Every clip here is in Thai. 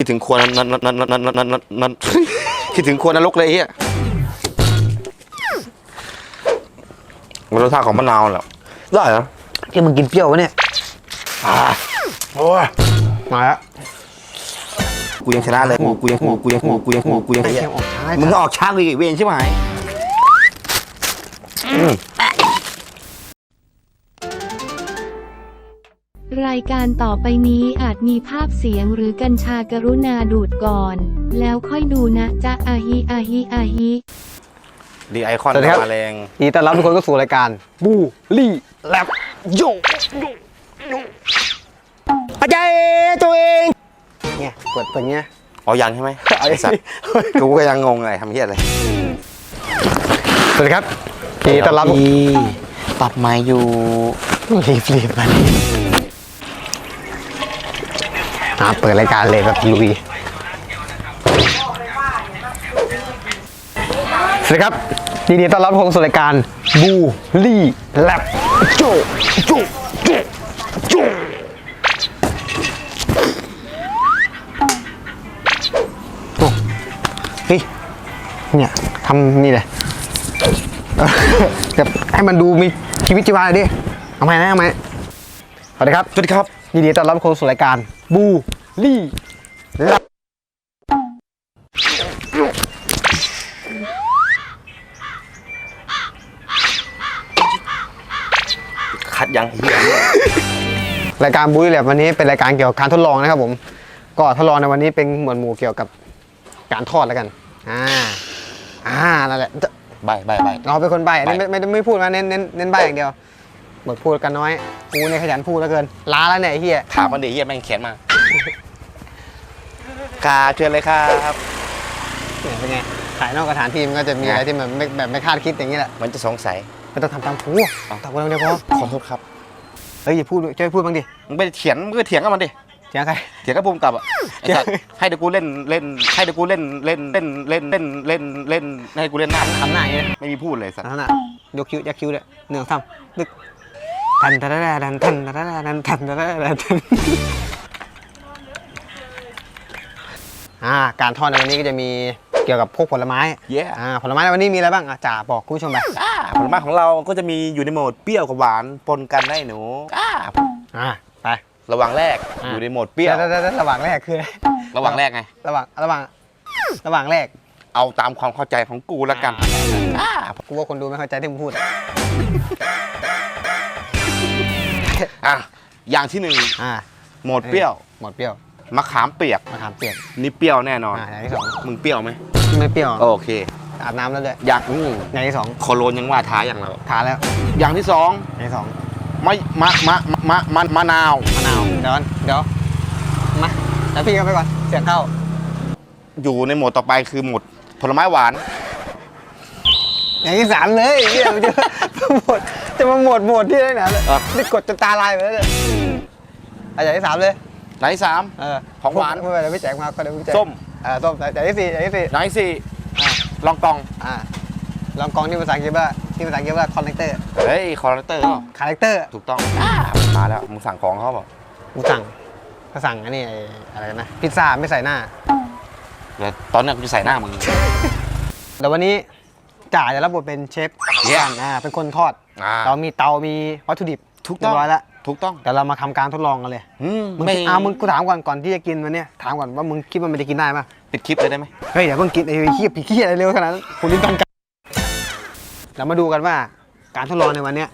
คิดถึงครัวนั้นนั้นนั้นนั้นนั้นนั้นนั้นคิดถึงครัวนรกเลยไอ้เฮียรสชาติของมะนาวแหละได้เหรอที่มึงกินเปรี้ยววะเนี่ยอ่าโอ้ยมาแล้วกูยังชนะเลยกูกูยังกูกูยังกูกูยังกูกูยังไอ้เฮีเหี้ยยออกช้ามึงก็ออกช้ากูอีกเวรใช่ไหมอืมายการต่อไปนี้อาจมีภาพเสียงหรือกัญชากรุณาดูดก่อน แล้วค่อยดูนะจ๊ะอาฮิอาฮิอาฮิดีไอคอนสวัสดีครับ มาแรงยินดีต้อนรับทุกคนเข้าสู่รายการบูลี่แลบโยอาจารย์ตัวเองเนี่ยเปิดเปิดเงี้ย อ๋อยังใช่ไหมเอาไอสัตว์กูก็ยังงงเลยทำเฮียอะไรสวัสดีครับยินดีต้อนรับปรับไม้อยู่รีบรีบมารีบ อ่าเปิดรายการเลยแบบลุยสวัสดีครับยินดีต้อนรับทุกคนสู่รายการบูลี่แลบโจโจโจโจโอ้เฮ้ยเนี่ยทำนี่เลยเออแบบให้มันดูมีชีวิตชีวาหน่อยดิเอาไหมนะเอาไหมสวัสดีครับ สวัสดีครับ ยินดีต้อนรับเข้าสู่รายการบู ลี่ลับคัดยังเฮียรายการบูลี่แลบวันนี้เป็นรายการเกี่ยวกับการทดลองนะครับผม ก็ทดลองในวันนี้เป็นหมวดหมู่เกี่ยวกับการทอดแล้วกัน อ่า อ่า นั่นแหละ ใบใบใบ เราเป็นคนใบอันนี้ใบ้ไม่ไม่ไม่พูดนะเน้นเน้นเน้นใบอย่างเดียวหมดพูดกันน้อย กูเนี่ยขยันพูดแล้วเกิน ล้าแล้วเนี่ยไอ้เฮียถามมันดิเฮียแม่งเขียนมา กาเชิญเลยครับเนี่ยเป็นไงถ่ายนอกสถานที่มันก็จะมีไงอะไรที่มันไม่แบบไม่คาดคิดอย่างนี้แหละมันจะสงสัยไม่ต้องทำตามกูตามกูเดียวพอขอโทษครับเฮ้ยอย่าพูดช่วยพูดบ้างดิมึงไปเถียงมึงก็เถียงกับมันดิเสียงใครเถียงกับภูมิกับอะไอ้สัตว์ให้เดี๋ยวกูเล่นเล่นให้เดี๋ยวกูเล่นเล่นเล่นเล่นเล่นเล่นเล่นให้กูเล่นหน้าทำหน้าอย่างนี้ไม่มีพูดเลยสัตว์ทำหน้ายกคิ้วยักคิ้วเลยหนึ่งสามนึกทันทันทันทันทันทันทันทันทันทันทัน อ่าการทอดในวันนี้ก็จะมีเกี่ยวกับพวกผลไม้เย้อ่าผลไม้ในวันนี้มีอะไรบ้างอะจ่าบอกคุณผู้ชมไปอ่าผลไม้ของเราก็จะมีอยู่ในโหมดเปรี้ยวกับหวานปนกันได้หนูอ่าอ่าไประหว่างแรกอ่าอยู่ในโหมดเปรี้ยว แล้วแล้วแล้วระหว่างแรกคืออะไรระหว่างแรกไง ระหว่างระหว่างระหว่างแรกเอาตามความเข้าใจของกูแล้วกันอ่ากูว่าคนดูไม่เข้าใจที่มึงพูดอะอะอย่างที่หนึ่งอ่าโหมดเปรี้ยว หมดเปรี้ยว มะขามเปียกมะขามเปียกนี่เปรี้ยวแน่นอนอ่าอย่างที่สองมึงเปรี้ยวไหมไม่เปรี้ยวโอเค อาบน้ำแล้วด้วยอย่างอืมอย่างที่สองโคโลนยังว่าท้าอย่างเราทาแล้วอย่างที่สองอย่างที่สองมะมะมะมะมะมะนาวมะนาวเดี๋ยวก่อนเดี๋ยวมาแล้วพี่ก็ไปก่อนเสียงเข้าอยู่ในโหมดต่อไปคือโหมดผลไม้หวาน อย่างที่สามเลยเหียมันจะหมดจะมาหมดหมดที่ไหนนะเลยอะ นี่กดจนตาลายไปแล้วเลยเอาอย่างที่สามเลย อย่างที่สามเออของหวานไม่เป็นไรไม่แจกมาก็เดี๋ยวพี่แจกส้มเออส้มอย่างที่สี่อย่างที่สี่อย่างที่สี่อ่าลองกองอ่าลองกองที่ภาษาอังกฤษว่าที่ภาษาอังกฤษว่าคอนเนคเตอร์เฮ้ยคอร์เตอร์คาแรคเตอร์ถูกต้องมาแล้วมึงสั่งของเขาเปล่ากูสั่งก็สั่งอันนี้ไอ้อะไรนะพิซซ่าไม่ใส่หน้าเดี๋ยวตอนเนี้ยกูจะใส่หน้ามึงเดี๋ยววันนี้จ่าจะรับบทเป็นเชฟเย้อ่าเป็นคนทอดอ่าเรามีเตามีวัตถุดิบถูกต้องเรียบร้อยแล้ว ถูกต้อง แต่เรามาทำการทดลองกันเลยอืมมึงไม่อ่ามึงกูถามก่อนก่อนที่จะกินวันเนี้ยถามก่อนว่ามึงคิดว่ามันจะกินได้ปะปิดคลิปเลยได้ไหมเฮ้ยอย่าเพิ่งกินไอ้ขี้ผีขี้อะไรเร็วขนาดนั้นคุณลิ้นตันกันเรามาดูกันว่าการทดลองในวันเนี้ย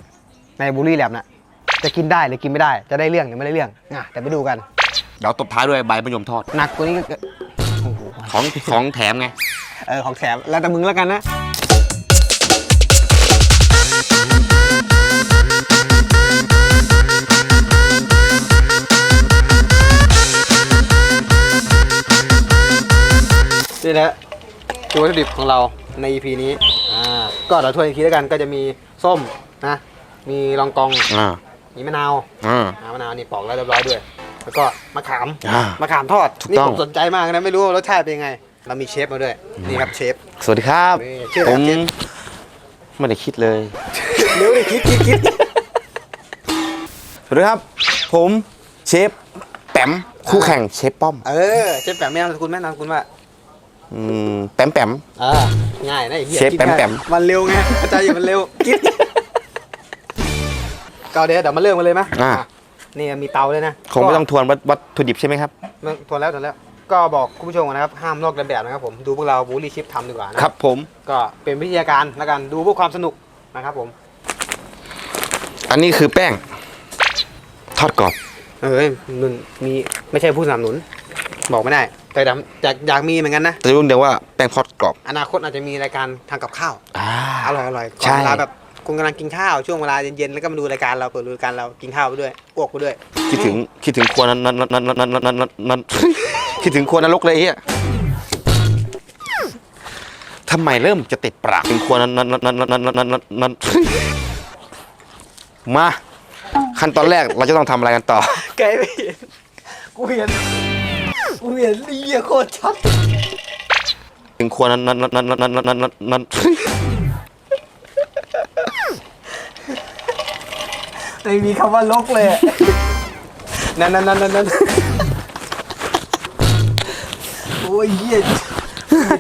ในบูรี่แลบน่ะจะกินได้หรือกินไม่ได้จะได้เรื่องหรือไม่ได้เรื่องอะแต่ไปดูกันเดี๋ยวตบท้ายด้วยใบมะยมทอด หนักกว่านี้ก็โอ้โหของของแถมไง เออของแถมแล้วแต่มึงแล้วกันนะ นี่แหละคือวัตถุดิบของเราใน EP นี้อ่าก็เดี๋ยวทวนอีกทีแล้วกันก็จะมีส้มนะมีรองกองอ่ามีมะนาวอ่า อ่ามะนาวนี่ปอกแล้วเรียบร้อยด้วย แล้วก็มะขามอ่ามมะขามทอดถูกนี่ต้องผมสนใจมากนะไม่รู้ว่ารสชาติเป็นยังไง เรามีเชฟมาด้วยนี่ครับเชฟ สวัสดีครับ นี่ชื่ออะไรผครับมเชฟไม่ได้คิดเลย เร็วดิคิดคิดคิดสวัสดีครับ ผมเชฟแปมคู่แข่งเชฟป้อม เออเชฟแปมไม่นามสกุลแม่นามสกุลว่า อืมแปมแปม อ่าง่ายนะไอ้เหี้ยเชฟคิดแปมง่ายแปม มันเร็วไงเข้าใจอยู่มันเร็วคิดก็เดี๋ยวเดี๋ยวมาเริ่มกันเลยไหมอ่าอะนี่มีเตาเลยนะคงไม่ต้องทวนวัตวัตถุดิบใช่ไหมครับไม่ทนแล้วทนแล้ว ก็บอกคุณผู้ชมนะครับ ห้ามลอกเลียนแบบนะครับผมดูพวกเราบูลลี่ชิปทำดีกว่านะครับ ผมก็เป็นวิทยาการแล้วกันดูเพื่อความสนุกนะครับผมอันนี้คือแป้ง ทอดกรอบ เอ้ยมันมีไม่ใช่ผู้สนับสนุน บอกไม่ได้ แต่อยากอยากอยากมีเหมือนกันนะ แต่รู้เดียวว่าแป้งทอดกรอบ อนาคตอาจจะมีรายการทางกับข้าว อ่า อร่อยอร่อยก่ใช่อนเวลาแบบคุณกำลังกินข้าวช่วงเวลาเย็นๆ แล้วก็มาดูรายการเราเปิดดูรายการเรากินข้าวไปด้วยอ้วกไปด้วย คิดถึงคิดถึงครัวนั้นนั้นนั้นนั้นนั้นนั้นนั้น คิดถึงครัวนรกเลยไอ้เฮียทำไมเริ่มจะติดปากถึงครัวนั้นนั้นนั้นนั้นนั้นนั้นนั้นมา ขั้นตอนแรกเราจะต้องทำอะไรกันต่อไกลไปเห็นกูเห็น กูเห็นเหี้ยโคตรชัดถึงครัวนั้นนั้นนั้นนั้นนั้นนั้นนั้นไม่มีคำว่าลกเลยอะนั่นนั่นนั่นนั่นนั่นโอ้ยเหี้ย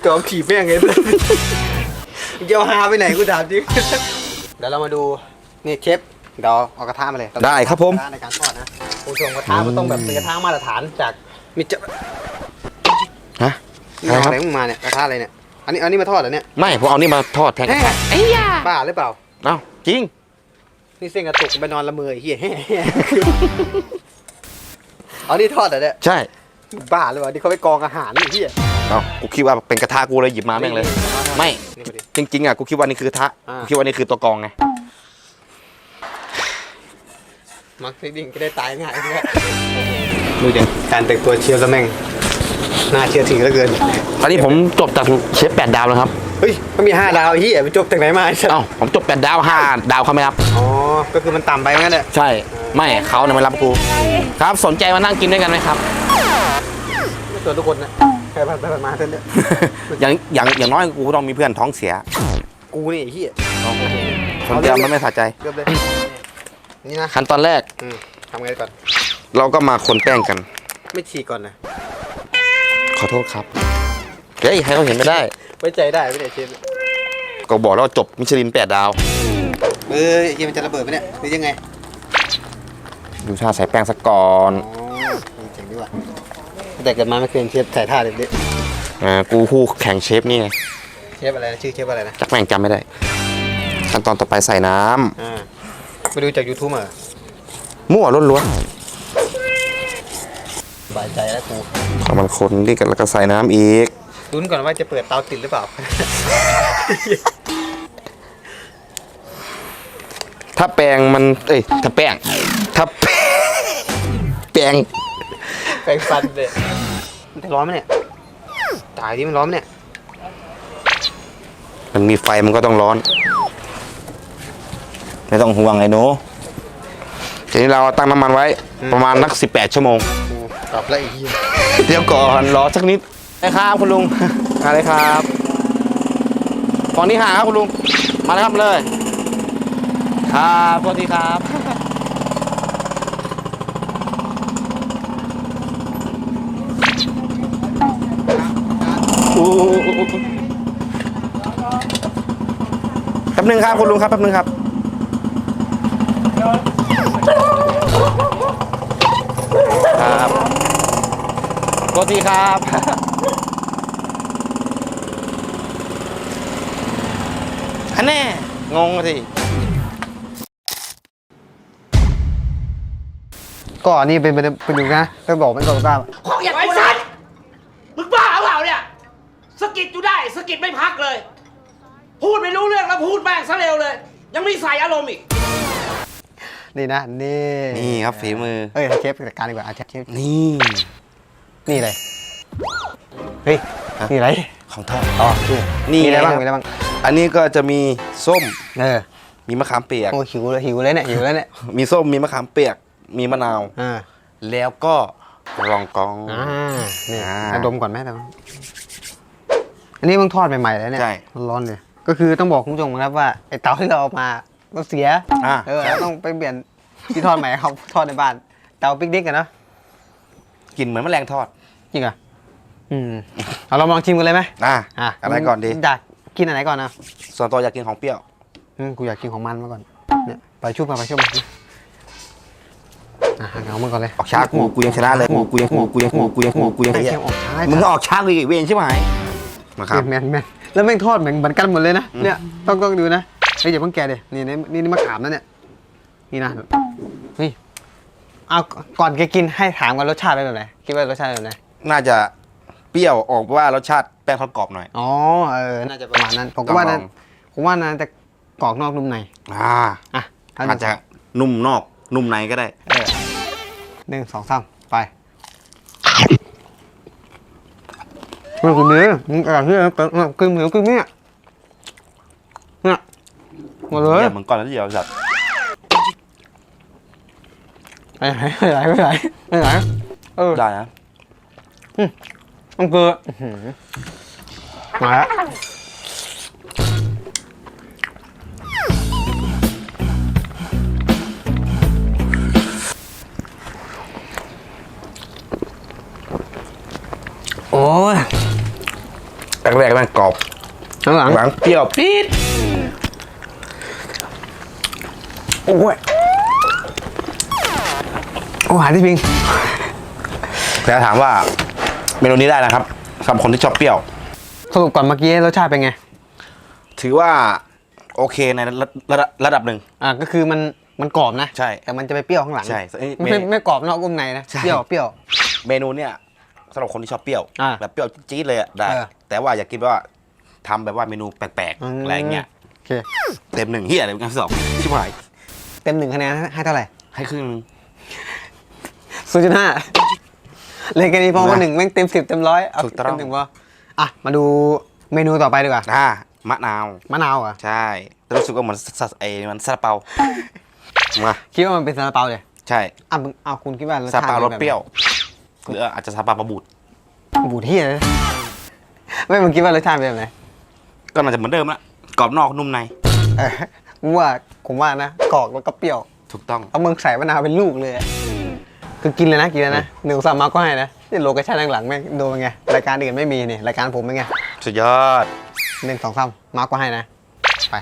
จอมขี่แม่งเลยมึงจะเอาฮาไปไหนกูถามจริงเดี๋ยวเรามาดูนี่เชฟเดี๋ยวเอากระทะมาเลยได้ครับผมกะทะในการทอดนะคุณผู้ชมกระทะมันต้องแบบเป็นกระทะมาตรฐานจาก มิจฮะนี่เอาอะไรมึงมาเนี่ยกระทะอะไรเนี่ย อันนี้อันนี้มาทอดเหรอเนี่ยไม่ผมเอานี่มาทอดแทนแฮ่บ้าหรือเปล่า เอ้าจริง นี่เส้นกระตุกไปนอนละเมอไอ้เฮีย เอานี่ทอดเหรอเนี่ยใช่บ้าหรือเปล่านี่เขาไปกองอาหารนี่เฮีย เอ้ากูคิดว่าเป็นกระทะกูเลยหยิบมาแม่งเลย ไม่นี่มาดิจริงๆอะกูคิดว่านี่คือกระทะอ่ากูคิดว่านี่คือตัวกรองไงมักซิดิ้งก็ได้ตายง่ายเนี่ย ดูดิการแต่งตัวเชียร์ซะแม่งน่าเชื่อถือเหลือเกิน ตอนนี้ผมจบจากเชฟแปดดาวแล้วครับ เฮ้ยมันมีห้าดาวไอ้เฮียไปจบจากไหนมาไอ้สัสเอ้าผมจบแปดดาวห้าดาวเขาไหมครับ อ๋อ ก็คือมันต่ำไปงั้นแหละใช่ ไม่เขาเนี่ยมารับกู ครับ สนใจมานั่งกินด้วยกันไหมครับ ไม่ตัวทุกคนนะใครผ่านไปผ่านมาเท่านั้นอย่างอย่างอย่างน้อยกูก็ต้องมีเพื่อนท้องเสียกูนี่ไอ้เฮียคนเดียวมันไม่สะใจเริ่มเลยนี่นะขั้นตอนแรกอืมทำไงก่อน เราก็มาคนแป้งกัน ไม่ฉีกก่อนนะ ขอโทษครับเฮ้ยให้เขาเห็นไม่ได้ ไว้ใจได้ไม่ได้เชฟก็บอกแล้วว่าจบมิชลินแปดดาวเออไอ้เฮียมันจะระเบิดไหมเนี่ยหรือยังไงดูท่าใส่แป้งสักก่อนอ๋อเจ๋งดีว่ะแต่เกิดมาไม่เคยเห็นเชฟถ่ายท่าแบบนี้อ่ากูคู่แข่งเชฟนี่ไงเชฟอะไรนะชื่อเชฟอะไรนะจักแม่งจำไม่ได้ ขั้นตอนต่อไปใส่น้ำอ่าไปดูจาก YouTube เหรอมั่วล้วนส บายใจแล้วกูๆเอามันคนนี่กันแล้วก็ใส่น้ำอีกลุ้นก่อนว่าจะเปิดเตาติดหรือเปล่า ถ้าแปลงมัน เอ้ย ถ้าแป้ง ถ้าแป้งแป้งแปรงฟันเลยมันจะร้อนไหมเนี่ย ตายที่มันร้อนไหมเนี่ย มันมีไฟมันก็ต้องร้อน ไม่ต้องห่วงไอ้หนูทีนี้เราตั้งน้ำมันไว้ ประมาณนัก 18 ชั่วโมง กูตอบแล้วอีกทียเดี๋ยวก่อนรอสักนิดนะครับคุณลุงมาเลยครับฝั่งนี้หาครับคุณลุง มาเลยครับมาเลย ครับสวัสดีครับอู้แป๊บนึงครับคุณลุงครับแป๊บนึงครับครับ สวัสดีครับ อันแน่ งงสิก็อันนี้เป็นเป็นเป็นดูนะก็บอกไม่ตรงตามของอย่างไอ้สัตว์มึงบ้าเปล่าเนี่ยสะกิดอยู่ได้สะกิดไม่พักเลย พูดไม่รู้เรื่องแล้วพูดแม่งซะเร็วเลย ยังไม่ใส่อารมณ์อีก นี่นะ นี่นี่ครับฝีมือ เอ้ยให้เชฟจัดการดีกว่าอะเชฟเชฟนี่ นี่เลยเฮ้ย ฮะ นี่อะไร ของทอดอ๋อนี่นี่มีอะไรบ้างไงครับมีอะไรบ้าง อันนี้ก็จะมีส้ม เออ มีมะขามเปียก โอ้หิวเลยหิวเลยเนี่ย หิวเลยเนี่ย มีส้ม มีมะขามเปียก มีมะนาว อ่า แล้วก็รองกอง อ่าเนี่ยอ่าให้ดมก่อนไหมแต่ว่าอันนี้เพิ่งทอดใหม่ๆเลยเนี่ยใช่ร้อนๆเลย ก็คือต้องบอกคุณผู้ชมนะครับว่าไอ้เตาที่เราเอามาก็เสียอ่า เออเราต้องไปเปลี่ยนที่ทอดใหม่ให้เขาทอดในบ้าน เตาปิกนิกกันเนอะ กลิ่นเหมือนแมลงทอดจริงเหรออืมเอาเราลองชิมกันเลยไหมอะอะอะไรก่อนดี อยากกินอะไรก่อนนะส่วนตัวอยากกินของเปรี้ยว อืมกูอยากกินของมันมาก่อนเนี่ยไปชุบมาไปชุบมาอะเอามันก่อนเลยออกช้ากูกูยังชนะเลยกูกูยังกูกูยังกูกูยังกูกูยังไอ้เหี้เคียยงออกช้ามึงก็ออกช้ากูอีกเวรใช่ไหมมาครับแมนแมนแล้วแม่งทอดเหมือนเหมือนกันหมดเลยนะเนี่ยต้องต้องดูนะเฮ้ยอย่าเพิ่งแกะดินี่นี่นี่นี่มะขามนะเนี่ยนี่นะนี่ เอาก่อนแกกินให้ถามกันรสชาติเป็นแบบไหนคิดว่ารสชาติเป็นแบบไหนน่าจะเปรี้ยวออกว่ารสชาติแป้งทอดกรอบหน่อย อ๋อเออน่าจะประมาณนั้น ผมก็ว่านะต้องลอง ผมว่านะจะกรอกนอกนุ่มในอ่าอะเอาจจะนุ่มนอกนุ่มในก็ได้ เออหนึ่งสองสามไปเฮ้ยคุณนี้มึงอ่านที่ไหนกึ่งเหนียวกึ่งเนี่ยเนี่ยหมดเลย เดี๋ยวมึงก่อนแล้วเดี๋ยวจัดไป ไหนไปไหนไปไหนไปไหนเออได้นะต้องเกลืออื้อหือมาแล้วโอ้ยแรกๆแม่งกรอบข้างหลังหลังเปรี้ยวปี๊ดโอ้ย โอ้หาที่พิงแต่ถามว่าเมนูนี้ได้นะครับสำหรับคนที่ชอบเปรี้ยว สรุปก่อนเมื่อกี้รสชาติเป็นไง ถือว่าโอเคในระระดับระดับหนึ่ง อ่าก็คือมันมันกรอบนะใช่แต่มันจะไปเปรี้ยวข้างหลังใช่เอ้ยไม่ไม่เมไม่กรอบนอกนุ่มในนะใช่ เปรี้ยวเปรี้ยว เมนูเนี่ยสำหรับคนที่ชอบเปรี้ยว อ่าแบบเปรี้ยวจี๊ดเลยอะได้ เออ แต่ว่าอยากกินแบบว่าทำแบบว่าเมนูแปลกอืมๆอะไรเงี้ยโอเค เต็มหนึ่งเฮียอะไรกันสองชิบหาย เต็มหนึ่งคะแนนให้เท่าไหร่ให้ครึ่งหนึ่ง ศูนย์จุดห้าเลยกันนี้พอมานะหนึ่งแม่งเต็มสิบเต็มร้อยเอาถูกต้อง เต็มหนึ่งพออะมาดูเมนูต่อไปดีกว่าอ่ามะนาว มะนาวเหรอะใช่แต่รู้สึกว่าเหมือนซาไอ้มันซาลาเปามาคิดว่ามันเป็นซาลาเปาเลยใช่อะมึงเอาคุณคิดว่ารสซาชาลาติเปารสป็นแบบไหนเปรี้ยวหรืออาจจะซาลาเปาปลาบูดบูดเที่ยเลยไม่มึงคิดว่ารสชาติเป็นแบบไหนก็น่าจะเหมือนเดิมละกรอบนอกนุ่มในเออผมว่าผมว่านะกรอกแล้วก็เปรี้ยวถูกต้อง เอามึงใส่มะนาวเป็นลูกเลยอะ คือกินเลยนะกินเลยนะหนึ่งสามมาก็ให้นะนี่โลเคชั่นหลังๆแม่งดูเป็นไงรายการอื่นไม่มีนี่รายการผมเป็นไงสุดยอดหนึ่งสองสามมาก็ให้นะ ไป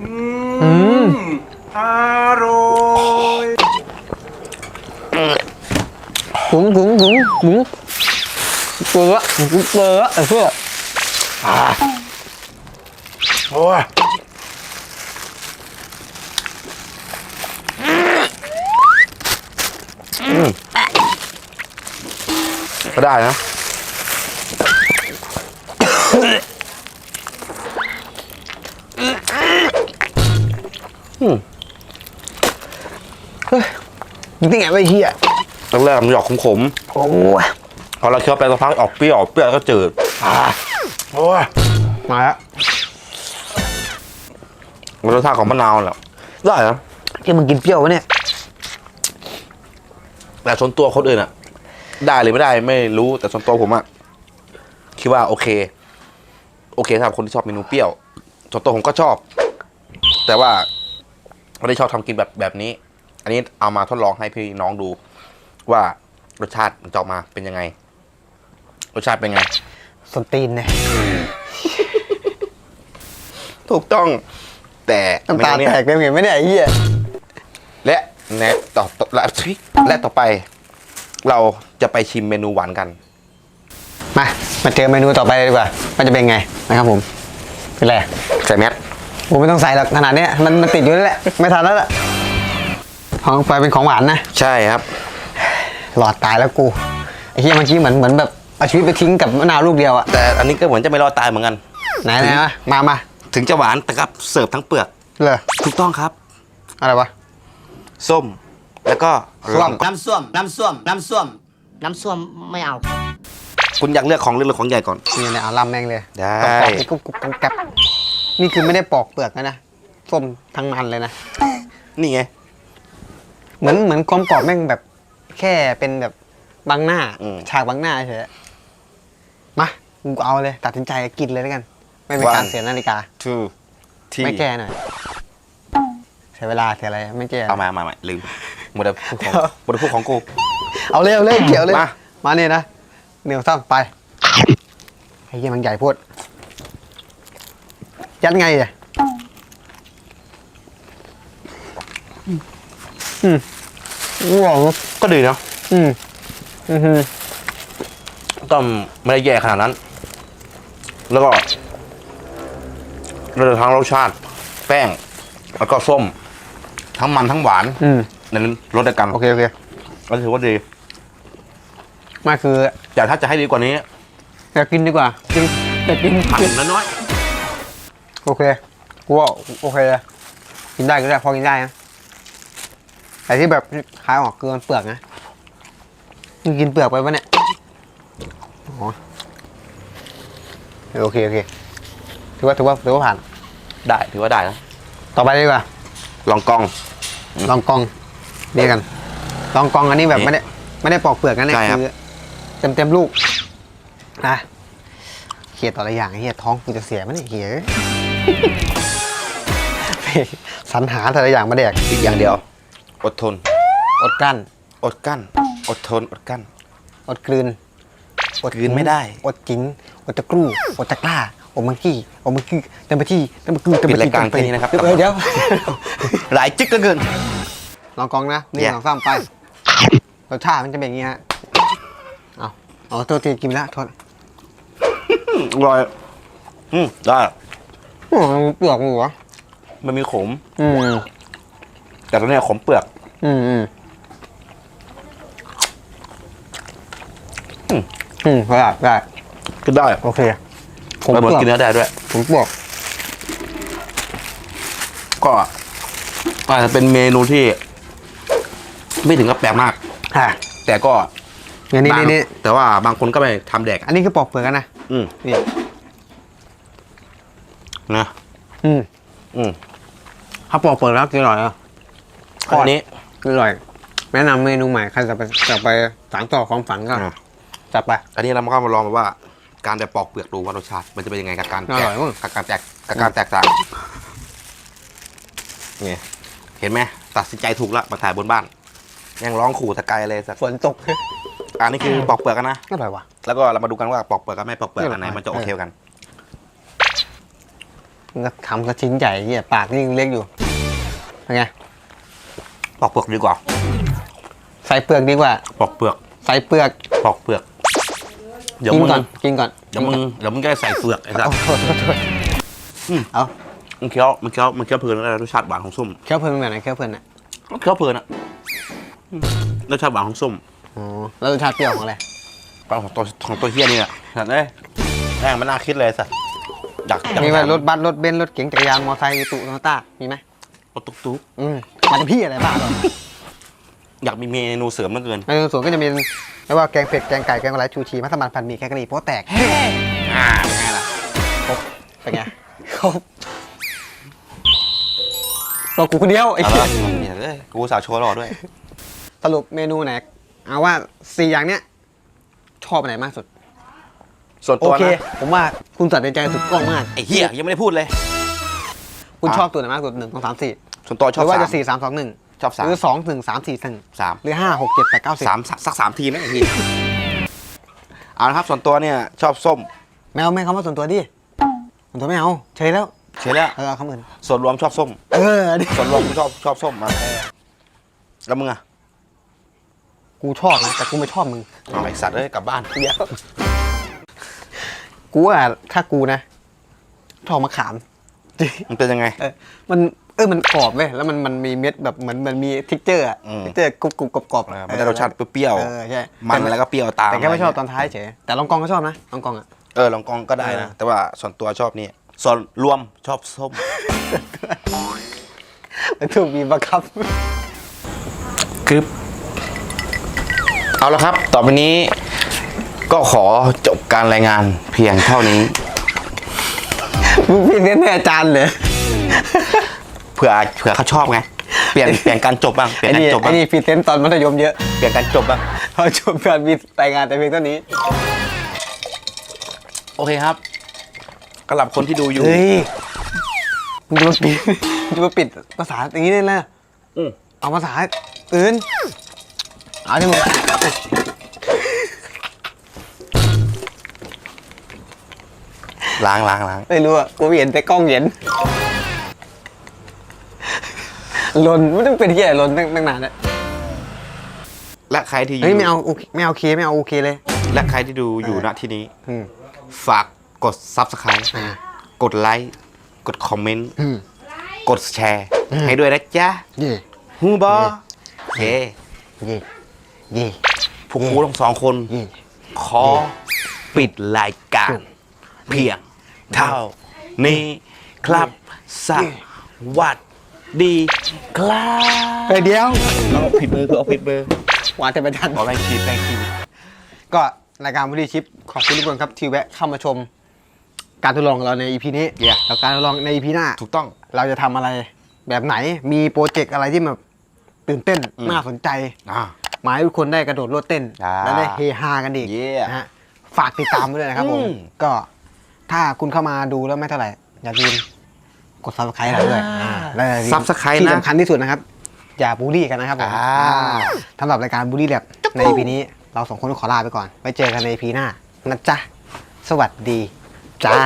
อืมอร่อยถุงถุงถุงถุงเกลือถุงเกลือเออเพื่อโอ้ย ก็ได้นะนี่ไงไอ้เหี้ยตอนแรกมันหยอกขมโอ้ยๆพอเราเคี้ยวไปสักพักออกเปรี้ยวเปรี้ยวแล้วก็จืดโอ้ยมาแล้วมันรสชาติของมะนาวแหละได้นะที่มึงกินเปรี้ยววะเนี่ยแต่ส่วนตัวคนอื่นอะ ได้หรือไม่ได้ไม่รู้แต่ส่วนตัวผมอะคิดว่าโอเค โอเคสำหรับคนที่ชอบเมนูเปรี้ยวส่วนตัวผมก็ชอบ แต่ว่าไม่ได้ชอบทำกินแบบแบบนี้ อันนี้เอามาทดลองให้พี่น้องดู ว่ารสชาติมันจะออกมาเป็นยังไง รสชาติเป็นไงสนตีนเนี่ยถูกต้องแต่น้ำตาเมนูแตเนี้ยกเลยเห็นไหมเนี่ยไอ้เหี้ยและแนะต่อต่อและทุยและต่อไป เราจะไปชิมเมนูหวานกัน มา มาเจอเมนูต่อไปเลยดีกว่า มันจะเป็นไงนะครับผม เป็นไรใส่แมสผมไม่ต้องใส่หรอกขนาดเนี้ยมันมันติดอยู่แล้วแหละ ไม่ทันแล้วล่ะ ของไปเป็นของหวานนะ ใช่ครับ หลอดตายแล้วกูไอ้เหี้ยเมื่อกี้เหมือนเหมือนแบบเอาชีวิตไปทิ้งกับมะนาวลูกเดียวอะแต่อันนี้ก็เหมือนจะไม่รอดตายเหมือนกัน ไหนไหนมามามาถึงจะหวานแต่กับเสิร์ฟทั้งเปลือก เลยถูกต้องครับ อะไรวะ ส้ม แล้วก็ส้มลำน้ำส้วมน้ำส้วมน้ำส้วมน้ำส้วมไม่เอาคุณอยากเลือกของเล็กหรือของใหญ่ก่อนนี่เนี่ยเอาลำแม่งเลยได้ปอกๆกุ๊บกุ๊บกุ๊บกับนี่คือไม่ได้ปอกเปลือกนะนะส้มทั้งมันเลยนะนี่ไงเหมือนเหมือนความกรอบแม่งแบบ แค่เป็นแบบบังหน้าอืมฉากบังหน้าเฉยมากูเอาเลย ตัดสินใจกินเลยแล้วกัน ไม่เป็นการ One เสียนาฬิกา two ที่ไม่แก้หน่อยเสียเวลาเสียอะไรไม่เจ๊เอามามามาลืม หมดแต่พูดของหมดแต่พูดของกูเอาเร็วเร็วเกี่ยวเลยมา มาเนี่ยนะเหนียวซ้ำไปไอ้เหี้ยมันใหญ่โพูดยัดไงอะอืมว้าวก็ดีเนาะอืมอือหือก็ไม่ได้แย่ขนาดนั้น แล้วก็เราจะทั้งรสชาติ แป้ง แล้วก็ส้ม ทั้งมันทั้งหวาน อืม ในนั้นรสเดียวกันโอเคโอเคก็ถือว่าดีมาคือแต่ถ้าจะให้ดีกว่านี้อยากกินดีกว่ากินแต่กินหั่นน้อยโอเคกูว่าโอเคเลยกินได้ก็ได้พอกินได้นะแต่ที่แบบขายออกเกลือเปลือกนะมึงกินเปลือกไปปะเนี่ยอ๋อโอเคโอเคถือว่าถือว่าถือว่าผ่าน ๆได้ถือว่าได้นะต่อไปดีกว่า ลองกอง ลองกอง เรียกกันลองกองอันนี้แบบนี่ไม่ได้ไม่ได้ปอกเปลือกนะเนี่ยใช่ครับคือเต็มเต็มๆลูกนะเขียต่อละอย่างไอ้เฮียท้องกูจะเสียไหมเนี่ยเฮียสรรหาแต่ละอย่างมาแดกอีกอย่างเดียว อดทน อดกลั้น อดกั้น อดทน อดกั้น อดกลืน อดกลืนไม่ได้ อดกิน อดตะกรูอดตะกล้าอดมังกี้อดมังกี้เต็มไปที่เต็มไปกือเต็มไปปิดรายการเต็มไปแค่นี้นะครับ เดี๋ยวเดี๋ยวหลายจิกเหลือเกิน ลองกองนะหนึ่งแย่สองสามไปรสชาติมันจะเป็นอย่างนี้ฮะเอาเอาตัวทีกินไปแล้วโทษอร่อยอืมได้โอ้มันเปลือกหมูเหรอมันมีขม อืมแต่ตอนนี้ขมเปลือก อืมอืมอืม อืมได้ได้ก็ได้โอเคผมมันเปลือกกินเนื้อได้ด้วย ผมเปลือกก็อาจจะเป็นเมนูที่ ไม่ถึงกับแปลกมาก อะแต่ก็อย่างนี้บางนี่นี่แต่ว่าบางคนก็ไปทำแดกอันนี้คือปอกเปลือกกันนะ อืมนี่ นะอืมอืมถ้าปอกเปลือกแล้วกินอร่อยอะอันนี้กินอร่อย แนะนำเมนูใหม่ใครจะไปจะไปสานต่อความฝันก็อะจัดไป อันนี้เราก็มาลองแบบว่า การแบบปอกเปลือกดูว่ารสชาติมันจะเป็นยังไงกับการอแตร่กอยมั้ง กับการแตกกับการแตกต่างนี่เห็นไหมตัดสินใจถูกละมาถ่ายบนบ้าน ยังร้องขู่ตะไกลเลยสักฝนตก อันนี้คือปอกเปลือกกันนะ อร่อยว่ะ แล้วก็เรามาดูกันว่าปอกเปลือกกับไม่ปอกเปลือกเอออันไหนมันจะโอเคกันมันก็ทำกระชิ้นใหญ่เหี้ยปากนี่ยังเล็กอยู่เป็นไงปอกเปลือกดีกว่า ใส่เปลือกดีกว่า ปอกเปลือก ใส่เปลือก ปอกเปลือก เดี๋ยวกินมึงก่อน กินก่อน เดี๋ยวมึง เดี๋ยวมึงจะได้ใส่เปลือกไอ้สัสเอาโทษโทษโทษอืมเอามึงเคี้ยวมึงเคี้ยวมึงเคี้ยวเพลินแล้วรสชาติหวานของส้ม เคี้ยวเพลินแบบไหนเคี้ยวเพลินอะเคี้ยวเพลินอะอืม รสชาติหวานของส้มอ๋อแล้วรสชาติเปรี้ยวของอะไรปลาของตัวของตัวเฮี้ยนี่แหละสัตว์เอ้ยแม่งมันน่าคิดเลยสัตว์อยากอยากมีไหมถารถบัสรถเบนซ์รถเก๋งจักรยานมอเตอร์ไซค์ตุโตต้ามีไหมรถตุ๊กตุ๊กอืมมันจะพี่อะไรบ้าเหรออยากมีเมนูเสริมเหลือเกินในสวนก็จะมีไม่ว่าแกงเผ็ดแกงไก่แกงอะไรชูชีมัสมั่นผัดหมี่แกงกะหรี่โป๊ะแตกอ่าเป็นไงล่ะเป็นไงครบเรากูคนเดียวไอ้เอาเหี้ละยเนี่ยเอ้ยกูสาวโชว์หล่อด้วย สรุปเมนูไหนเอาว่าสี่อย่างเนี้ยชอบอันไหนมากสุด ส่วนโอตัวเค นะผมว่าคุณตัดสินใจถูกต้องมาก ไอ้เหี้ยยังไม่ได้พูดเลย คุณอะ ชอบตัวไหนมากสุดหนึ่งสองสามสี่ส่วนตัวหชอบรือว่าสาม จะสี่สามสองหนึ่งชอบสาม หรือสองหนึ่งสามสี่หนึ่งสามหรือห้าหกเจ็ดแปดเก้าสิบสามสักสักสามทีไหมไอ้เหี้ยเอาละครับส่วนตัวเนี่ยชอบส้มไม่เอาไม่เอาคำว่าส่วนตัวดิส่วนตัวไม่เอาเฉยแล้วเฉยแล้วเออเอาคำอื่นส่วนรวมชอบส้ม เออดิส่วนรวมกูชอบชอบส้มมาแล้วมึงอะ กูชอบนะแต่กูไม่ชอบมึงเอาไอสัตว์เอ้ยกลับบ้านเดี๋ยวกูว่าถ้ากูนะชอบมะขามมันเป็นยังไง เออมันเออมันกรอบเว้ยแล้วมันมันมีเม็ดแบบเหมือนมันมีทิกเจอร์อะอืม ทิกเจอร์กรุบกรุบกรอบกรอบเออมันได้รสชาติเปรี้ยวเออใช่ๆมันแล้วก็เปรี้ยวตามแต่แค่ไม่ชอบตอนท้ายเฉยแต่ลองกองก็ชอบนะลองกองอะเออลองกองก็ได้นะเออ แต่ว่าส่วนตัวชอบนี่ส่วนรวมชอบส้มมันถูกมีบังคับคือ เอาละครับ ต่อไปนี้ก็ขอจบการรายงานเพียงเท่านี้มึงพี่เน้นให้อาจารย์เลยเผื่อเผื่อเขาชอบไง เปลี่ยนเปลี่ยนการจบบ้าง เปลี่ยไอ้นการนี่จบไอ้บ้าง นี่พรีเซนต์ตอนมัธยมเยอะ เปลี่ยนการจบบ้างพอจบการมีรายงานแต่เพียงเท่านี้ โอเคครับสำหรับคนที่ดูอยู่เฮ้ยมึงจะมาปิดมึงจะมาปิดภาษาอย่างนี้ได้เลยอืมเอาภาษาอื่น เอาที่มึงล้างล้างล้างไม่รู้อะกูเห็นแต่กล้องเห็นหลนไม่ต้องเป็นที่ไหนหลนตั้งตั้งนานแล้วและใครที่อเฮ้ยยู่ไม่เอาโอเคไม่เอาเคไม่เอาโอเคเลย และใครที่ดูอยู่ณที่นี้อืม ฝากกด subscribe อ่า กดไลค์กดคอมเมนต์อืม กดแชร์ ให้ด้วยนะจ๊ะเย่ฮูบอเฮ้เย่เย่พวกกูทั้งสองคนเย่ขอปิดรายการ เพียงเท่านี้ครับสวัสดีครับไปเดียวเอาผิดเบอร์คือเอาผิดเบอร์วาแต่ไปทันขอแรงคิดแรงคิดก็รายการวูดี้ชิปขอบคุณทุกคนครับที่แวะเข้ามาชม การทดลองของเราใน EP นี้เย้แล้วการทดลองใน EP หน้า ถูกต้อง เราจะทำอะไรแบบไหนมีโปรเจกต์อะไรที่แบบตื่นเต้นอืมน่าสนใจ อ่าห มายให้ทุกคนได้กระโดดโลดเต้น อ่าและได้เฮฮากันอีก Yeah นะฮะฝากติดตามไว้ด้วยนะครับผม อืม ก็ถ้าคุณเข้ามาดูแล้วไม่เท่าไหร่ อย่าลืมกดซับสไครต์เราด้วยอ่าและ Subscribe ที่นะ สำคัญที่สุดนะครับ อย่าบูลลี่กันนะครับผมอ่าอ่าสำหรับรายการบูลลี่แลบใน EP นี้เราสองคนต้องขอลาไปก่อนไว้เจอกันใน EP หน้านะจ๊ะ สวัสดีจ้า